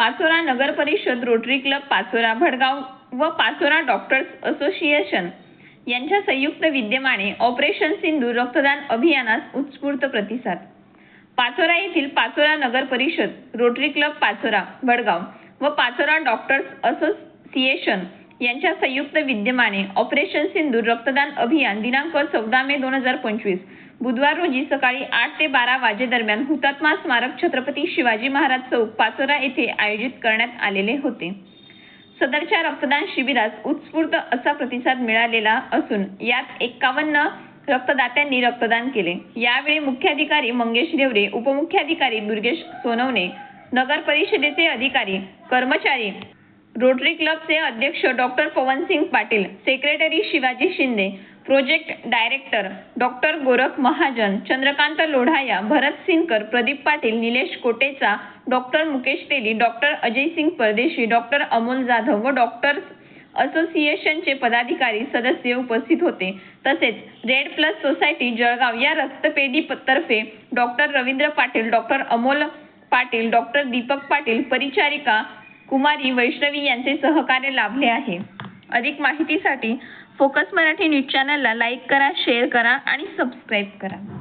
पाचोरा नगर परिषद rotary club Pachora Bhadgaon व Pachora doctors association यांच्या संयुक्त विद्यमाने ऑपरेशन सिंधू रक्तदान अभियानास उत्स्फूर्त प्रतिसाद. पाचोरा येथील पाचोरा नगर परिषद रोटरी क्लब पाचोरा भडगाव व पाचोरा डॉक्टर्स असोसिएशन यांच्या संयुक्त विद्यमाने ऑपरेशन सिंधूर रक्तदान अभियान दिनांक चौदा मे दोन हजार पंचवीस बुधवार रोजी सकाळी आठ ते बारा वाजेदरम्यान हुतात्मा स्मारक छत्रपती शिवाजी महाराज चौक पाचोरा येथे आयोजित करण्यात आलेले होते. सदरच्या रक्तदान शिबिरास उत्स्फूर्त असा प्रतिसाद मिळालेला असून यात एक्कावन्न रक्तदात्यांनी रक्तदान केले. यावेळी मुख्याधिकारी मंगेश देवरे उपमुख्याधिकारी दुर्गेश सोनवणे नगर परिषदेचे अधिकारी कर्मचारी रोटरी क्लबचे अध्यक्ष doctor Pawansingh Patil secretary Shivaji Shinde project director doctor Gorakh Mahajan Chandrakant Lodhaya Bharat Sinkar Pradeep Patil Nilesh Kotecha doctor Mukesh Teli doctor Ajay Singh Pardeshi doctor Amol Jadhav व डॉक्टर्स असोसिएशनचे पदाधिकारी सदस्य उपस्थित होते. तसेच रेड प्लस सोसायटी जळगाव या रक्तपेढी तर्फे doctor Ravindra Patil doctor Amol Patil doctor Deepak Patil परिचारिका कुमारी वैष्णवी यांचे सहकार्य लाभले आहे. अधिक माहितीसाठी फोकस मराठी न्यूज चॅनलला लाईक करा शेअर करा आणि सबस्क्राईब करा.